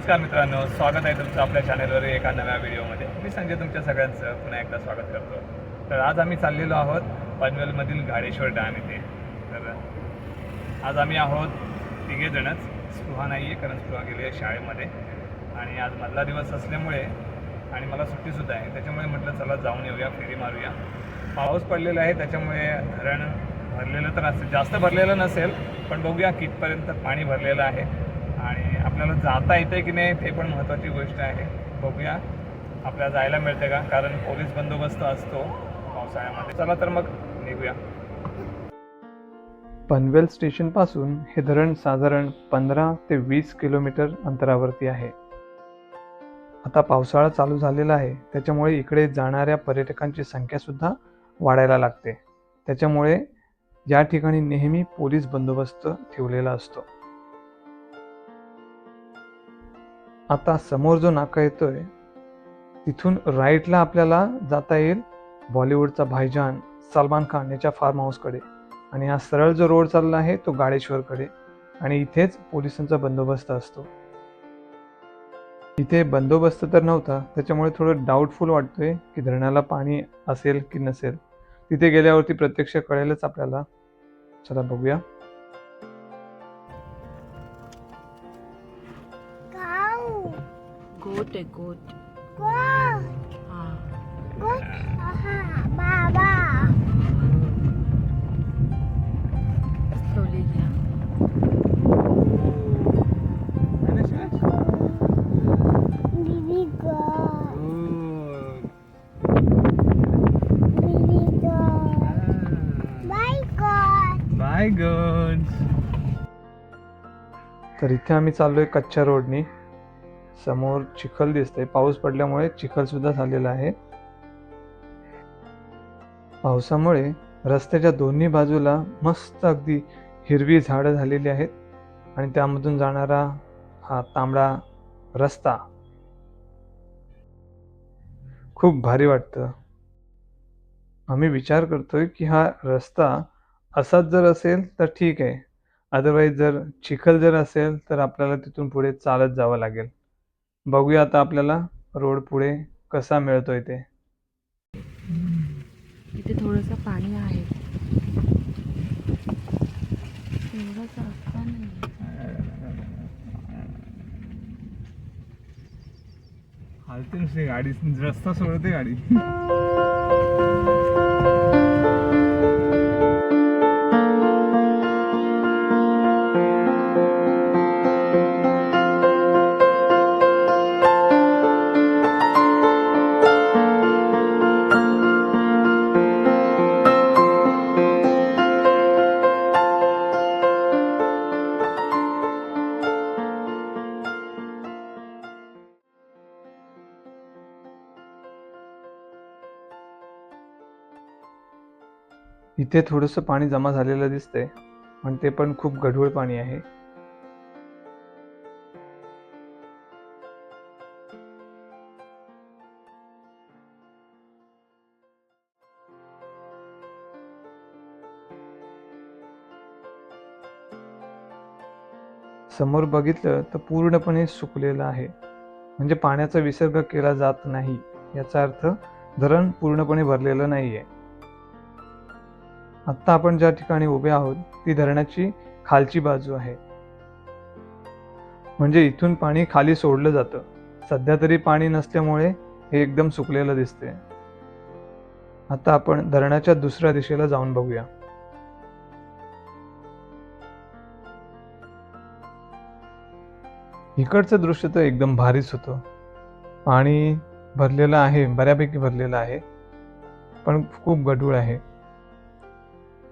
नमस्कार मित्रांनो स्वागत आहे तुमचं आपल्या चॅनलवर एका नव्या व्हिडिओमध्ये मी संजय तुमच्या सगळ्यांचं पुन्हा एकदा स्वागत करतो. तर आज आम्ही चाललेलो आहोत पनवेलमधील घाडेश्वर डॅम इथे. तर आज आम्ही आहोत तिघेजणच. स्पृहा नाही आहे कारण स्पृहा गेली आहे शाळेमध्ये. आणि आज मधला दिवस असल्यामुळे आणि मला सुट्टीसुद्धा आहे. त्याच्यामुळे म्हटलं चला जाऊन येऊया फेरी मारूया. पाऊस पडलेला आहे त्याच्यामुळे धरण भरलेलं तर असेल जास्त भरलेलं नसेल पण बघूया कितपर्यंत पाणी भरलेलं आहे. आपल्याला जाता येते की नाही ते पण महत्त्वाची गोष्ट आहे. बघूया. आपल्याला जायला मिळते का? कारण पोलीस बंदोबस्त असतो पावसाळ्यामध्ये. चला तर मग निघूया. पनवेल स्टेशनपासून हे धरण साधारण पंधरा ते वीस किलोमीटर अंतरावरती आहे. आता पावसाळा चालू झालेला आहे. त्याच्यामुळे इकडे जाणाऱ्या पर्यटकांची संख्यासुद्धा वाढायला लागते. त्याच्यामुळे या ठिकाणी नेहमी पोलीस बंदोबस्त ठेवलेला असतो. आता समोर जो नाका येतोय तिथून राईटला आपल्याला जाता येईल बॉलिवूडचा भाईजान सलमान खान याच्या फार्म हाऊसकडे आणि हा सरळ जो रोड चालला आहे तो गाडेश्वरकडे. आणि इथेच पोलिसांचा बंदोबस्त असतो. इथे बंदोबस्त तर नव्हता त्याच्यामुळे थोडं डाऊटफुल वाटतोय की धरणाला पाणी असेल की नसेल. तिथे गेल्यावरती प्रत्यक्ष कळेलच आपल्याला. चला बघूया. गोट आहे गोट. हा. ठेवली घ्या तर इथे आम्ही चाललोय कच्च्या रोडनी समोर चिखल दिसतंय. पाऊस पडल्यामुळे चिखल सुद्धा झालेला आहे. पावसामुळे रस्त्याच्या दोन्ही बाजूला मस्त अगदी हिरवी झाडं झालेली आहेत आणि त्यामधून जाणारा हा तांबडा रस्ता. खूप भारी वाटतं. आम्ही विचार करतोय की हा रस्ता असाच जर असेल तर ठीक आहे. अदरवाईज जर चिखल जर असेल तर आपल्याला तिथून पुढे चालत जावं लागेल. बघूया आता आपल्याला रोड पुढे कसा मिळतोय ते. इथे थोडंसं पाणी आहे. हालते नुसती गाडी. रस्ता सोडते गाडी. इथे थोडंसं पाणी जमा झालेलं दिसतंय पण ते पण खूप गढूळ पाणी आहे. समोर बघितलं तर पूर्णपणे सुकलेलं आहे. म्हणजे पाण्याचा विसर्ग केला जात नाही याचा अर्थ धरण पूर्णपणे भरलेलं नाहीये. आत्ता आपण ज्या ठिकाणी उभे आहोत ती धरणाची खालची बाजू आहे. म्हणजे इथून पाणी खाली सोडलं जातं. सध्या तरी पाणी नसल्यामुळे हे एकदम सुकलेलं दिसते आता आपण धरणाच्या दुसऱ्या दिशेला जाऊन बघूया. इकडचं दृश्य तर एकदम भारीच होतं. पाणी भरलेलं आहे बऱ्यापैकी भरलेलं आहे. पण खूप गढूळ आहे.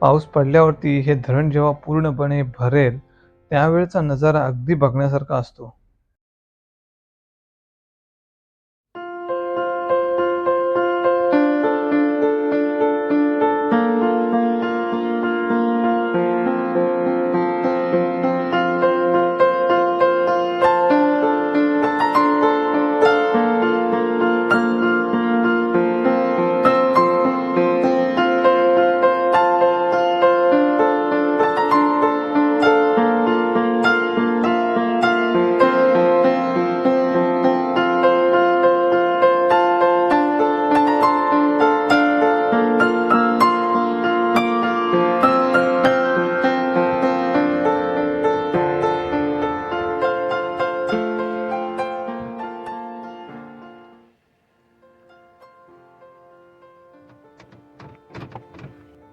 पाऊस पडल्यावरती हे धरण जेव्हा पूर्णपणे भरेल त्यावेळचा नजारा अगदी बघण्यासारखा असतो.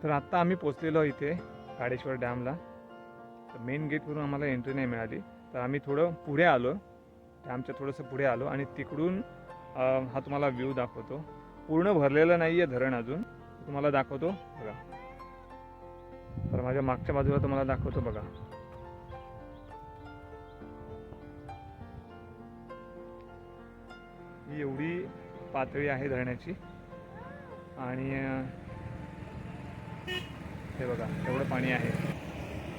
तर आत्ता आम्ही पोचलेलो इथे काडेश्वर डॅमला. तर मेन गेटवरून आम्हाला एंट्री नाही मिळाली. तर आम्ही थोडं पुढे आलो. डॅमच्या थोडंसं पुढे आलो आणि तिकडून हा तुम्हाला व्ह्यू दाखवतो. पूर्ण भरलेलं नाही आहे धरण अजून. तुम्हाला दाखवतो. बघा. तर माझ्या मागच्या बाजूला तुम्हाला दाखवतो बघा. ही एवढी पातळी आहे धरणाची आणि हे बघा एवढं पाणी आहे.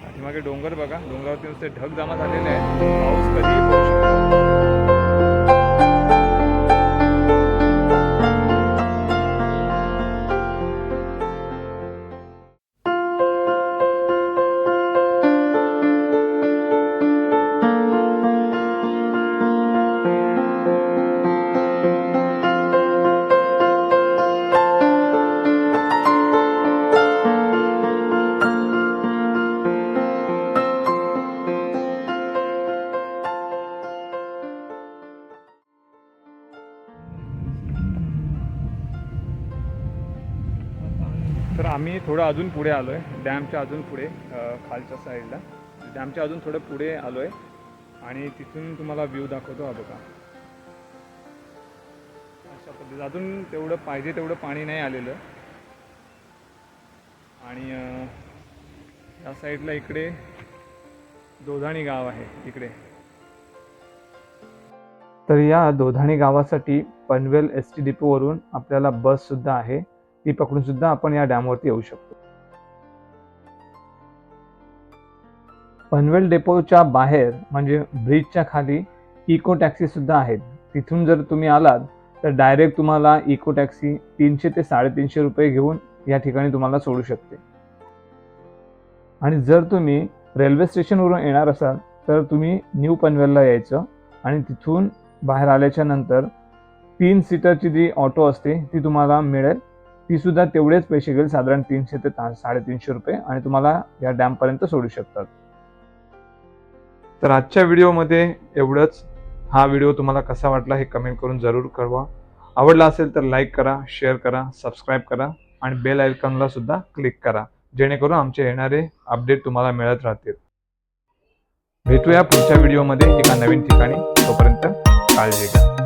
पाठीमागे डोंगर बघा डोंगरावरती नुसते ढग जमा झालेले आहे पाऊस कधी थोडं अजून पुढे आलो आहे डॅमच्या अजून पुढे खालच्या साईडला डॅमच्या अजून थोडं पुढे आलो आहे आणि तिथून तुम्हाला व्ह्यू दाखवतो हा बघा. अशा पद्धतीत अजून तेवढं पाहिजे तेवढं पाणी नाही आलेलं. आणि या साईडला इकडे दोधाणी गाव आहे इकडे. तर या दोधाणी गावासाठी पनवेल एस टी डिपोवरून आपल्याला बससुद्धा आहे. ती पकडून सुद्धा आपण या डॅमवरती येऊ शकतो. पनवेल डेपोच्या बाहेर म्हणजे ब्रिजच्या खाली इको टॅक्सी सुद्धा आहेत. तिथून जर तुम्ही आलात तर डायरेक्ट तुम्हाला इको टॅक्सी तीनशे ते साडेतीनशे रुपये घेऊन या ठिकाणी तुम्हाला सोडू शकते. आणि जर तुम्ही रेल्वे स्टेशनवरून येणार असाल तर तुम्ही न्यू पनवेलला यायचं आणि तिथून बाहेर आल्याच्यानंतर तीन सीटरची जी ऑटो असते ती तुम्हाला मिळेल. ती सुद्धा तेवढेच पैसे घेईल साधारण तीनशे ते साडेतीनशे रुपये आणि तुम्हाला या डॅमपर्यंत सोडू शकतात. तर आजच्या व्हिडिओमध्ये एवढंच. हा व्हिडिओ तुम्हाला कसा वाटला हे कमेंट करून जरूर कळवा. आवडला असेल तर लाईक करा शेअर करा सबस्क्राईब करा आणि बेल आयकॉनला सुद्धा क्लिक करा. जेणेकरून आमचे येणारे अपडेट तुम्हाला मिळत राहतील. भेटूया पुढच्या व्हिडिओमध्ये एका नवीन ठिकाणी. तोपर्यंत काळजी घ्या.